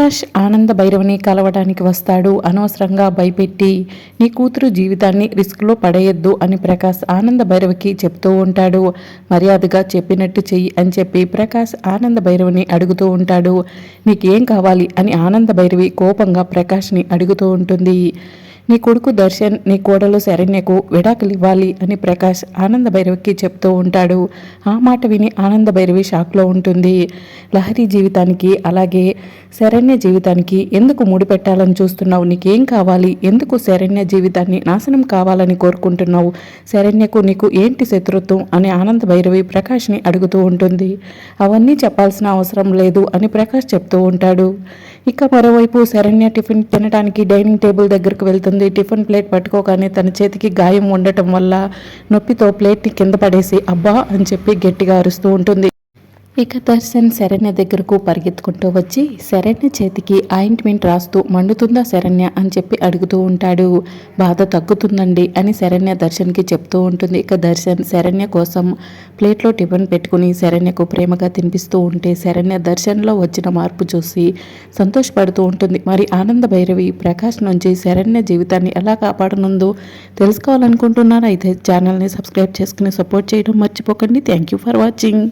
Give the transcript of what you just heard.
ప్రకాష్ ఆనంద భైరవని కలవడానికి వస్తాడు. అనవసరంగా భయపెట్టి నీ కూతురు జీవితాన్ని రిస్క్లో పడేయొద్దు అని ప్రకాష్ ఆనంద భైరవకి చెప్తూ ఉంటాడు. మర్యాదగా చెప్పినట్టు చెయ్యి అని చెప్పి ప్రకాష్ ఆనంద భైరవిని అడుగుతూ ఉంటాడు. నీకేం కావాలి అని ఆనంద భైరవి కోపంగా ప్రకాష్ని అడుగుతూ ఉంటుంది. నీ కొడుకు దర్శన్ నీ కోడలు శరణ్యకు విడాకులు ఇవ్వాలి అని ప్రకాష్ ఆనంద భైరవికి చెప్తూ ఉంటాడు. ఆ మాట విని ఆనంద భైరవి షాక్లో ఉంటుంది. లహరి జీవితానికి అలాగే శరణ్య జీవితానికి ఎందుకు ముడిపెట్టాలని చూస్తున్నావు? నీకేం కావాలి? ఎందుకు శరణ్య జీవితాన్ని నాశనం కావాలని కోరుకుంటున్నావు? శరణ్యకు నీకు ఏంటి శత్రుత్వం? అని ఆనంద భైరవి ప్రకాష్ని అడుగుతూ ఉంటుంది. అవన్నీ చెప్పాల్సిన అవసరం లేదు అని ప్రకాష్ చెప్తూ ఉంటాడు. ఇక మరోవైపు శరణ్య టిఫిన్ తినడానికి డైనింగ్ టేబుల్ దగ్గరకు వెళ్తుంది. టిఫిన్ ప్లేట్ పట్టుకోగానే తన చేతికి గాయం ఉండటం వల్ల నొప్పితో ప్లేట్ని కింద పడేసి అబ్బా అని చెప్పి గట్టిగా అరుస్తూ ఉంటుంది. ఇక దర్శన్ శరణ్య దగ్గరకు పరిగెత్తుకుంటూ వచ్చి శరణ్య చేతికి ఆయింట్మెంట్ రాస్తూ మండుతుందా శరణ్య అని చెప్పి అడుగుతూ ఉంటాడు. బాధ తగ్గుతుందండి అని శరణ్య దర్శన్కి చెప్తూ ఉంటుంది. ఇక దర్శన్ శరణ్య కోసం ప్లేట్లో టిఫిన్ పెట్టుకుని శరణ్యకు ప్రేమగా తినిపిస్తూ ఉంటే శరణ్య దర్శన్లో వచ్చిన మార్పు చూసి సంతోషపడుతూ ఉంటుంది. మరి ఆనంద భైరవి ప్రకాష్ నుంచి శరణ్య జీవితాన్ని ఎలా కాపాడనుందో తెలుసుకోవాలనుకుంటున్నారా? అయితే ఛానల్ని సబ్స్క్రైబ్ చేసుకుని సపోర్ట్ చేయడం మర్చిపోకండి. Thank you for watching.